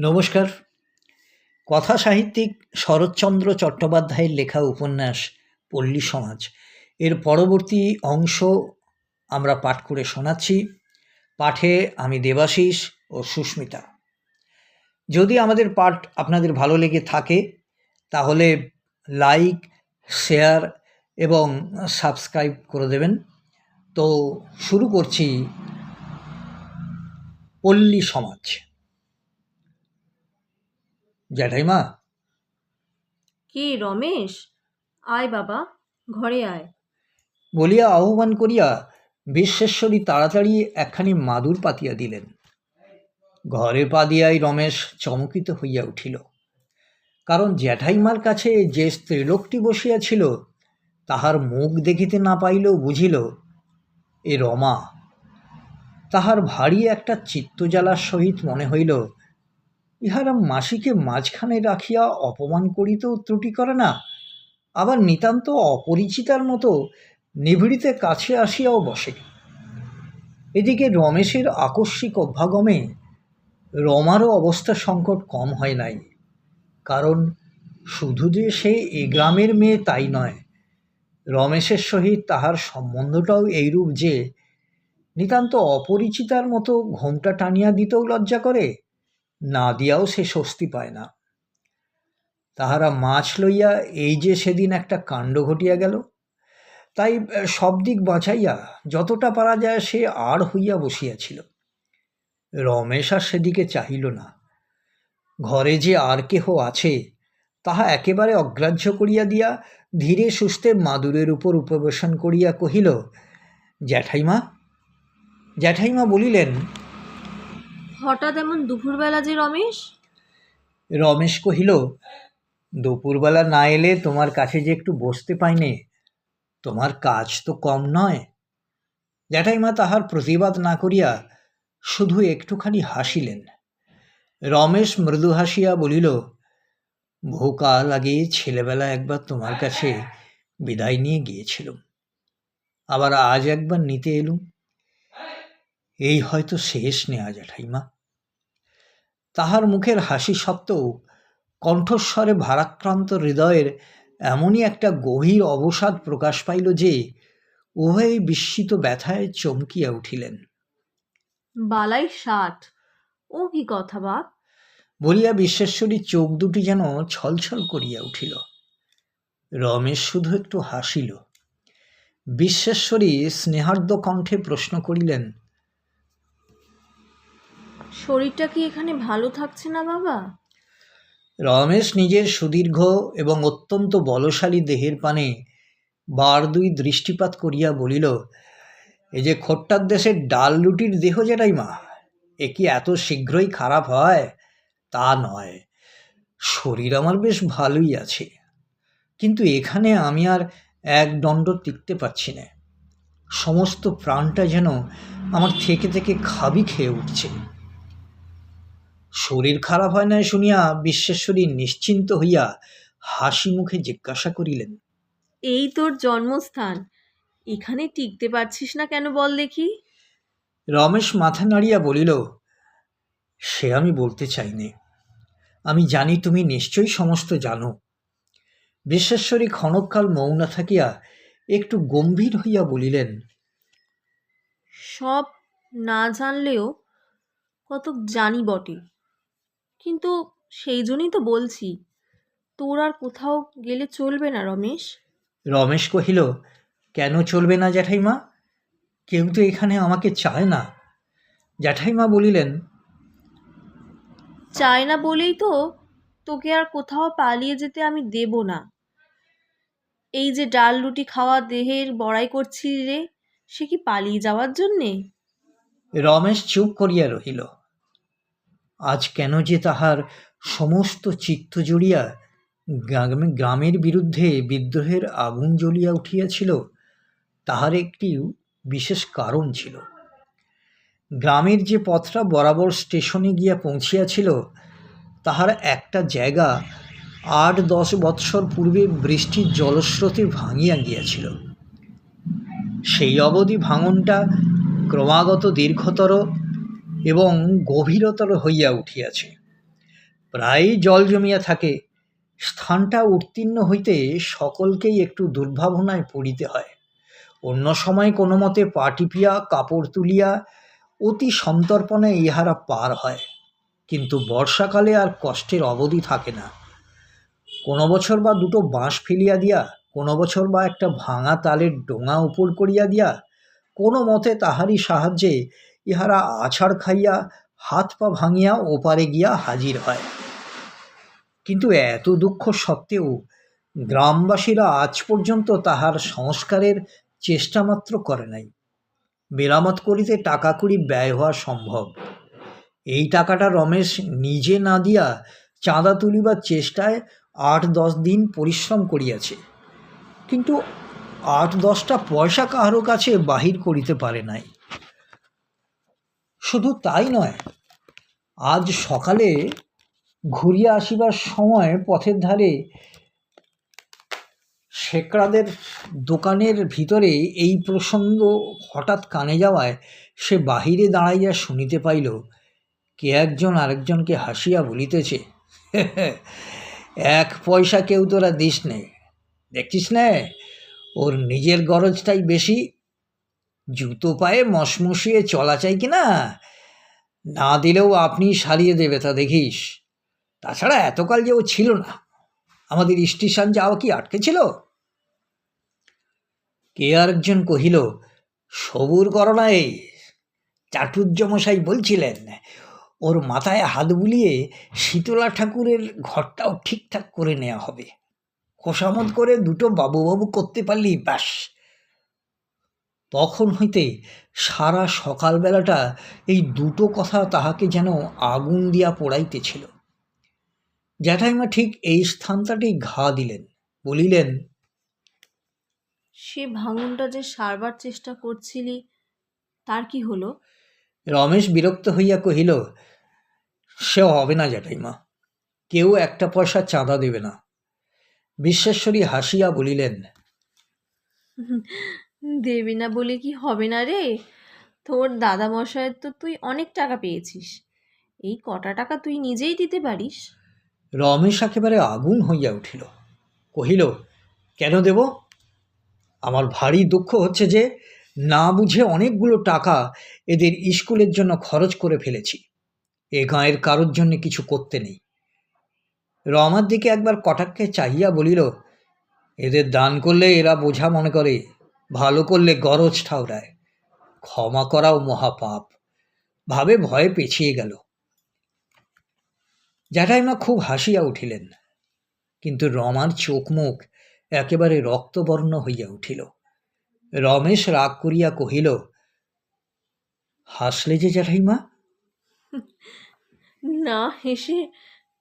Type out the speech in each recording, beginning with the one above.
নমস্কার। কথা সাহিত্যিক শরৎচন্দ্র চট্টোপাধ্যায়ের লেখা উপন্যাস, পল্লী সমাজ। এর পরবর্তী অংশ আমরা পাঠ করে শোনাচ্ছি। পাঠে আমি দেবাশিস ও সুস্মিতা। যদি আমাদের পাঠ আপনাদের ভালো লেগে থাকে, তাহলে লাইক, শেয়ার এবং সাবস্ক্রাইব করে দেবেন। তো শুরু করছি। পল্লী সমাজ। জ্যাঠাইমা কি রমেশ? আয় বাবা ঘরে আয়। বলিয়া আহ্বান করিয়া বিশ্বেশ্বরী তাড়াতাড়ি একখানি মাদুর পাতিয়া দিলেন। ঘরে পা দিয়াই রমেশ চমকিত হইয়া উঠিল। কারণ জ্যাঠাইমার কাছে যে স্ত্রীলোকটি বসিয়াছিল তাহার মুখ দেখিতে না পাইলেও বুঝিল এ রমা। তাহার ভারী একটা চিত্তজ্বালার সহিত মনে হইল ইহারা মাসিকে মাঝখানে রাখিয়া অপমান করিতেও ত্রুটি করে না। আবার নিতান্ত অপরিচিতার মতো নিভৃতে কাছে আসিয়াও বসে। এদিকে রমেশের আকস্মিক অভ্যাগমে রমারও অবস্থা সংকট কম হয় নাই। কারণ শুধু যে সে এ গ্রামের মেয়ে তাই নয়, রমেশের সহিত তাহার সম্বন্ধটাও এইরূপ যে নিতান্ত অপরিচিতার মতো ঘোমটা টানিয়া দিতেও লজ্জা করে। না দিয়াও সে স্বস্তি পায় না। তাহারা মাছ লইয়া এই যে সেদিন একটা কাণ্ড ঘটিয়া গেল, তাই সব দিক বাঁচাইয়া যতটা পারা যায় সে আর হইয়া বসিয়াছিল। রমেশ আর সেদিকে চাহিল না। ঘরে যে আর কেহ আছে, তাহা একেবারে অগ্রাহ্য করিয়া দিয়া ধীরে সুস্থে মাদুরের উপর উপবেশন করিয়া কহিল, জ্যাঠাইমা জ্যাঠাইমা বলিলেন হঠাৎ এমন দুপুরবেলা যে রমেশ? রমেশ কহিল, দুপুরবেলা না এলে তোমার কাছে যে একটু বসতে পাইনে, তোমার কাজ তো কম নয়। জ্যাঠাইমা তাহার প্রতিবাদ না করিয়া শুধু একটুখানি হাসিলেন। রমেশ মৃদু হাসিয়া বলিল বহুকাল আগে ছেলেবেলা একবার তোমার কাছে বিদায় নিয়ে গিয়েছিলুম। আবার আজ একবার নিতে এলুম? এই হয়তো শেষ নেওয়া জ্যাঠাইমা তাহার মুখের হাসি সত্ত্বেও কণ্ঠস্বরে ভারাক্রান্ত হৃদয়ের এমনই একটা গভীর অবসাদ প্রকাশ পাইল যে উভয়ে বিস্মিত ব্যথায় চমকিয়া উঠিলেন। বালাই ষাট ও কি কথা বাপ বলিয়া বিশ্বেশ্বরীর চোখ দুটি যেন ছলছল করিয়া উঠিল। রমেশ শুধু একটু হাসিল। বিশ্বেশ্বরী স্নেহার্দ্র কণ্ঠে প্রশ্ন করিলেন শরীরটা কি এখানে ভালো থাকছে না, বাবা? রমেশ নিজের সুদীর্ঘ এবং অত্যন্ত বলশালী দেহের পানে বার দুই দৃষ্টিপাত করিয়া বলিল এই যে খোট্টার দেশের ডাল রুটির দেহ যেটাই মা, এ কি এত শীঘ্রই খারাপ হয়? তা নয়, শরীর আমার বেশ ভালোই আছে, কিন্তু এখানে আমি আর এক দণ্ড টিকতে পারছি না। সমস্ত প্রাণটা যেন আমার থেকে থেকে খাবি খেয়ে উঠছে। শরীর খারাপ হয় নাই শুনিয়া বিশ্বেশ্বরী নিশ্চিন্ত হইয়া হাসি মুখে জিজ্ঞাসা করিলেন এই তোর জন্মস্থান এখানে টিকতে পারছিস না কেন বল দেখি? রমেশ মাথা নাড়িয়া বলিল সে আমি বলতে চাইনি। আমি জানি তুমি নিশ্চয়ই সমস্ত জানো। বিশ্বেশ্বরী ক্ষণকাল মৌনা থাকিয়া একটু গম্ভীর হইয়া বলিলেন সব না জানলেও কত জানি বটে। কিন্তু সেই জন্যই তো বলছি। তোর আর কোথাও গেলে চলবে না রমেশ। রমেশ কহিল কেন চলবে না জ্যাঠাইমা? কেউ তো এখানে আমাকে চায় না। জ্যাঠাইমা বলিলেন চায় না বলেই তো তোকে আর কোথাও পালিয়ে যেতে আমি দেব না। এই যে ডাল রুটি খাওয়া দেহের বড়াই করছিলি রে সে কি পালিয়ে যাওয়ার জন্যে? রমেশ চুপ করিয়া রহিল। আজ কেন যে তাহার সমস্ত চিত্ত জুড়িয়া গ্রামে, গ্রামের বিরুদ্ধে বিদ্রোহের আগুন জ্বলিয়া উঠিয়াছিল, তাহার একটি বিশেষ কারণ ছিল। গ্রামের যে পথটা বরাবর স্টেশনে গিয়া পৌঁছিয়াছিল, তাহার একটা জায়গা আট দশ বৎসর পূর্বে বৃষ্টির জলস্রোতে ভাঙিয়া গিয়াছিল। সেই অবধি ভাঙনটা ক্রমাগত দীর্ঘতর এবং গভীরতর হইয়া উঠিয়াছে। প্রায়ই জল জমিয়া থাকে, স্থানটা উত্তীর্ণ হইতে সকলকেই একটু দুর্ভাবনায় পড়িতে হয়। অন্য সময় কোনো মতে পা টিপিয়া, কাপড় তুলিয়া অতি সন্তর্পণে ইহারা পার হয়, কিন্তু বর্ষাকালে আর কষ্টের অবধি থাকে না। কোনো বছর বা দুটো বাঁশ ফেলিয়া দিয়া, কোনো বছর বা একটা ভাঙা তালের ডোঙা উপর করিয়া দিয়া, কোনো মতে তাহারই সাহায্যে ইহারা আছাড় খাইয়া হাত পা ভাঙিয়া ওপারে গিয়া হাজির হয়। কিন্তু এত দুঃখ সত্ত্বেও গ্রামবাসীরা আজ পর্যন্ত তাহার সংস্কারের চেষ্টা মাত্র করে নাই। মেরামত করিতে টাকা কুড়ি ব্যয় হওয়া সম্ভব। এই টাকাটা রমেশ নিজে না দিয়া চাঁদা তুলিবার চেষ্টায় আট দশ দিন পরিশ্রম করিয়াছে। কিন্তু আট দশটা পয়সা কাহারও কাছে বাহির করিতে পারে নাই। শুধু তাই নয়, আজ সকালে ঘুরিয়া আসিবার সময় পথের ধারে শেকড়াদের দোকানের ভিতরে এই প্রসঙ্গ হঠাৎ কানে যাওয়ায় সে বাহিরে দাঁড়াইয়া শুনিতে পাইল, কে একজন আরেকজনকে হাসিয়া বলিতেছে এক পয়সা কেউ তোরা দিস নে দেখছিস নে ওর নিজের গরজটাই বেশি জুতো পায়ে মশমশিয়ে চলা চাই কি না? না দিলেও আপনি সারিয়ে দেবে তা দেখিস। তাছাড়া এতকাল যে ও ছিল না, আমাদের স্টেশন যাওয়া কি আটকে ছিল? কে আরেকজন কহিল, সবুর করো না এই। চাটুর্যমশাই বলছিলেন, ওর মাথায় হাত বুলিয়ে শীতলা ঠাকুরের ঘরটাও ঠিকঠাক করে নেওয়া হবে। খোসামত করে দুটো বাবু বাবু করতে পারলেই ব্যাস। তখন হইতে সারা সকালবেলাটা এই দুটো কথা তাহাকে যেন আগুন দিয়া পোড়াইতেছিল। জ্যাঠাইমা ঠিক এই স্থানটাটি ঘা দিলেন বলিলেন সে ভাঙনটা যে সারবার চেষ্টা করছিলি তার কি হলো? রমেশ বিরক্ত হইয়া কহিল সে হবে না জ্যাঠাইমা কেউ একটা পয়সা চাঁদা দেবে না। বিশ্বেশ্বরী হাসিয়া বলিলেন দেবে না বলে কি হবে না রে? তোর দাদামশায়ের তো তুই অনেক টাকা পেয়েছিস। এই কটা টাকা তুই নিজেই দিতে পারিস? রমেশ একেবারে আগুন হইয়া উঠিল। কহিল, কেন দেব? আমার ভারী দুঃখ হচ্ছে যে, না বুঝে অনেকগুলো টাকা এদের স্কুলের জন্য খরচ করে ফেলেছি। এ গাঁয়ের কারোর জন্য কিছু করতে নেই। রমার দিকে একবার কটাক্ষে চাহিয়া বলিল, এদের দান করলে এরা বোঝা মনে করে ভালো করলে গরজ ঠাউরায়, ক্ষমা করাও মহাপাপ। ভাবে ভয়ে পেছিয়ে গেল। জ্যাঠাইমা খুব হাসিয়া উঠিলেন, কিন্তু রমার চোখ মুখ একেবারে রক্তবর্ণ হইয়া উঠিল। রমেশ রাগ করিয়া কহিল, হাসলে যে জ্যাঠাইমা? না হেসে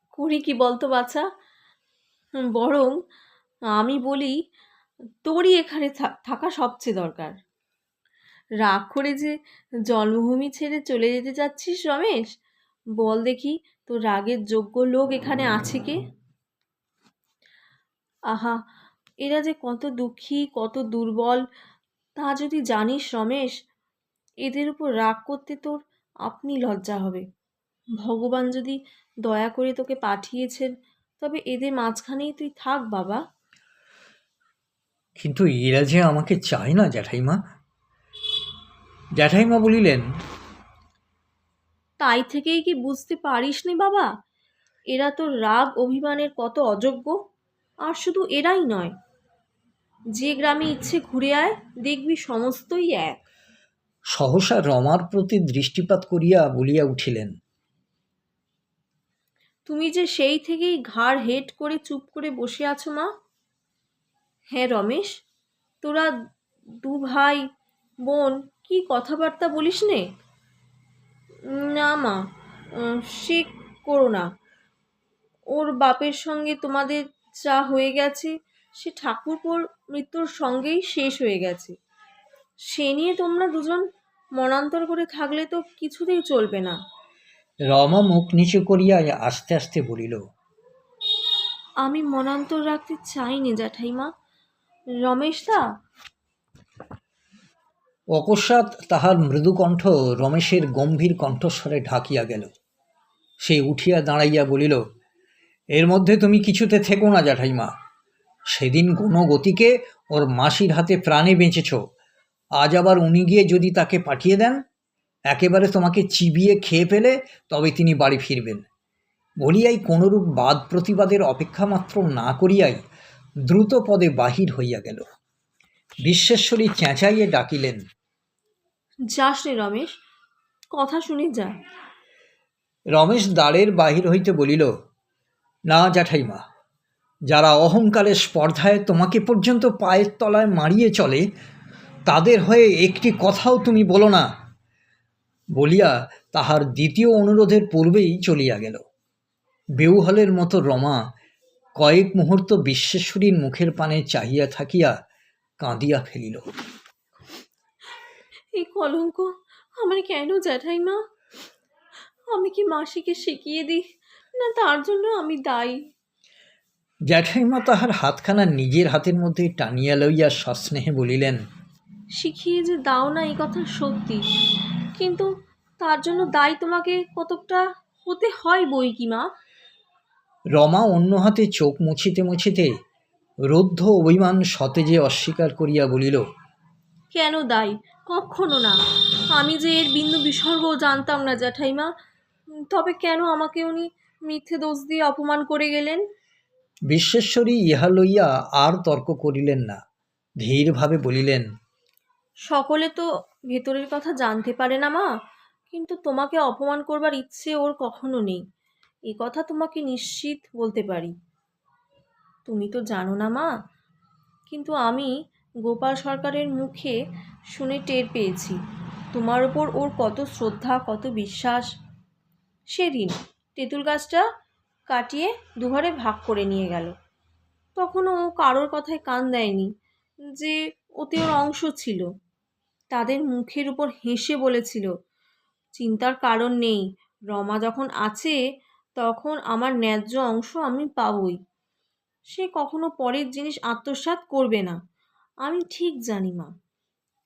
করি কি বলতো বাছা? বরং আমি বলি তোরই এখানে থাকা সবচেয়ে দরকার। রাগ করে যে জন্মভূমি ছেড়ে চলে যেতে যাচ্ছিস রমেশ? বল দেখি তোর রাগের যোগ্য লোক এখানে আছে কে? আহা, এরা যে কত দুঃখী, কত দুর্বল, তা যদি জানিস রমেশ, এদের উপর রাগ করতে তোর আপনি লজ্জা হবে। ভগবান যদি দয়া করে তোকে পাঠিয়েছেন, তবে এদের মাঝখানেই তুই থাক বাবা। কিন্তু এরা যে আমাকে চায় না জ্যাঠাইমা। জ্যাঠাইমা বলিলেন তাই থেকেই কি বুঝতে পারিসনি বাবা? এরা তোর রাগ অভিমানের কত অযোগ্য আর শুধু এরাই নয়। যে গ্রামে ইচ্ছে ঘুরে আয় দেখবি সমস্তই এক। সহসা রমার প্রতি দৃষ্টিপাত করিয়া বলিয়া উঠিলেন তুমি যে সেই থেকেই ঘাড় হেট করে চুপ করে বসে আছো মা হ্যাঁ রমেশ। তোরা দু ভাই বোন কি কথাবার্তা বলিস নে? না মা সে করো না। ওর বাপের সঙ্গে তোমাদের যা হয়ে গেছে সে ঠাকুরপোর মৃত্যুর সঙ্গেই শেষ হয়ে গেছে। সে নিয়ে তোমরা দুজন মনান্তর করে থাকলে তো কিছুতেই চলবে না। রমা মুখ নিচু করিয়া আস্তে আস্তে বলিল আমি মনান্তর রাখতে চাইনি জ্যাঠাইমা। রমেশ দা অকস্মাৎ তাহার মৃদু কণ্ঠ রমেশের গম্ভীর কণ্ঠস্বরে ঢাকিয়া গেল। সে উঠিয়া দাঁড়াইয়া বলিল, এর মধ্যে তুমি কিছুতে থেকো না জ্যাঠাইমা। সেদিন কোনো গতিকে ওর মাসির হাতে প্রাণে বেঁচেছ। আজ আবার উনি গিয়ে যদি তাকে পাঠিয়ে দেন, একেবারে তোমাকে চিবিয়ে খেয়ে ফেলে তবে তিনি বাড়ি ফিরবেন। বলিয়াই কোনরূপ বাদ প্রতিবাদের অপেক্ষা মাত্র না করিয়াই দ্রুত পদে বাহির হইয়া গেল। বিশ্বেশ্বরী চেঁচাইয়ে ডাকিলেন যাস রে রমেশ কথা শুনে যা। রমেশ দ্বারের বাহির হইতে বলিল না জ্যাঠাইমা যারা অহংকারের স্পর্ধায় তোমাকে পর্যন্ত পায়ের তলায় মারিয়ে চলে তাদের হয়ে একটি কথাও তুমি বলো না। বলিয়া তাহার দ্বিতীয় অনুরোধের পূর্বেই চলিয়া গেল। বেউহলের মতো রমা কয়েক মুহূর্ত বিশ্বেশ্বরীর মুখের পানে চাহিয়া থাকিয়া কাঁদিয়া ফেলিল। এই কলঙ্ক আমার কেন জ্যাঠাইমা আমি কি মাসিকে শিখিয়ে দিই না তার জন্য আমি দায়ী? জ্যাঠাইমা তাহার হাতখানা নিজের হাতের মধ্যে টানিয়া লইয়া সস্নেহে বলিলেন শিখিয়ে যে দাও না এই কথা সত্যি কিন্তু তার জন্য দায়ী তোমাকে কতকটা হতে হয় বই কি মা? রমা অন্য হাতে চোখ মুছিতে মুছিতে রুদ্ধ অভিমান সতেজে অস্বীকার করিয়া বলিল কেন দায়ী কখনো না। আমি যে এর বিন্দু বিসর্গ জানতাম না জ্যাঠাইমা। তবে কেন আমাকে উনি মিথ্যে দোষ দিয়ে অপমান করে গেলেন? বিশ্বেশ্বরী ইহা লইয়া আর তর্ক করিলেন না। ধীরভাবে বলিলেন সকলে তো ভেতরের কথা জানতে পারে না মা কিন্তু তোমাকে অপমান করবার ইচ্ছে ওর কখনো নেই। এ কথা তোমাকে নিশ্চিত বলতে পারি। তুমি তো জানো না মা। কিন্তু আমি গোপাল সরকারের মুখে শুনে টের পেয়েছি। তোমার ওপর ওর কত শ্রদ্ধা, কত বিশ্বাস। সেদিন তেঁতুল গাছটা কাটিয়ে দুঘরে ভাগ করে নিয়ে গেল। তখনও ও কারোর কথায় কান দেয়নি যে ওতে ওর অংশ ছিল। তাদের মুখের উপর হেসে বলেছিল, চিন্তার কারণ নেই। রমা যখন আছে তখন আমার ন্যায্য অংশ আমি পাবই। সে কখনো পরের জিনিস আত্মসাৎ করবে না। আমি ঠিক জানি, মা।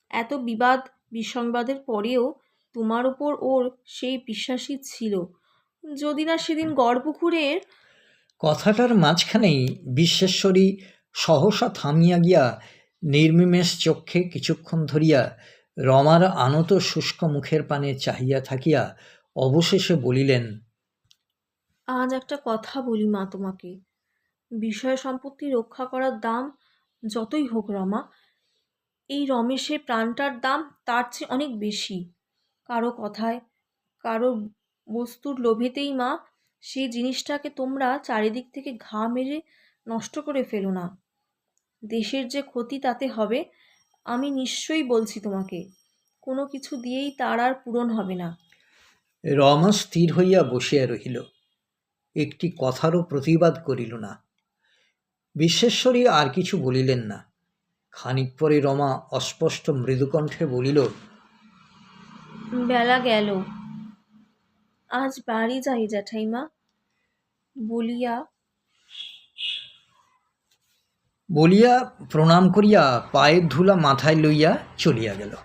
এত বিবাদ, বিসংবাদের পরেও তোমার ওপর ওর সেই বিশ্বাসই ছিল। যদি না সেদিন গড়পুকুরের কথাটার মাঝখানেই বিশ্বেশ্বরী সহসা থামিয়া গিয়া নির্মিমেষ চক্ষে কিছুক্ষণ ধরিয়া রমার আনত শুষ্ক মুখের পানে চাহিয়া থাকিয়া অবশেষে বলিলেন আজ একটা কথা বলি মা তোমাকে। বিষয় সম্পত্তি রক্ষা করার দাম যতই হোক রমা, এই রমেশের প্রাণটার দাম তার চেয়ে অনেক বেশি। কারও কথায়, কারও বস্তুর লোভেতেই মা সেই জিনিসটাকে তোমরা চারিদিক থেকে ঘা মেরে নষ্ট করে ফেলো না। দেশের যে ক্ষতি তাতে হবে, আমি নিশ্চয়ই বলছি তোমাকে, কোনো কিছু দিয়েই তার আর পূরণ হবে না। রমা স্থির হইয়া বসিয়া রহিল। একটি কথারও প্রতিবাদ করিল না। বিশ্বেশ্বরী আর কিছু বলিলেন না। খানিক পরে রমা অস্পষ্ট মৃদুকণ্ঠে বলিল বেলা গেল। আজ বাড়ি যাই জ্যাঠাইমা বলিয়া বলিয়া প্রণাম করিয়া পায়ের ধুলা মাথায় লইয়া চলিয়া গেল।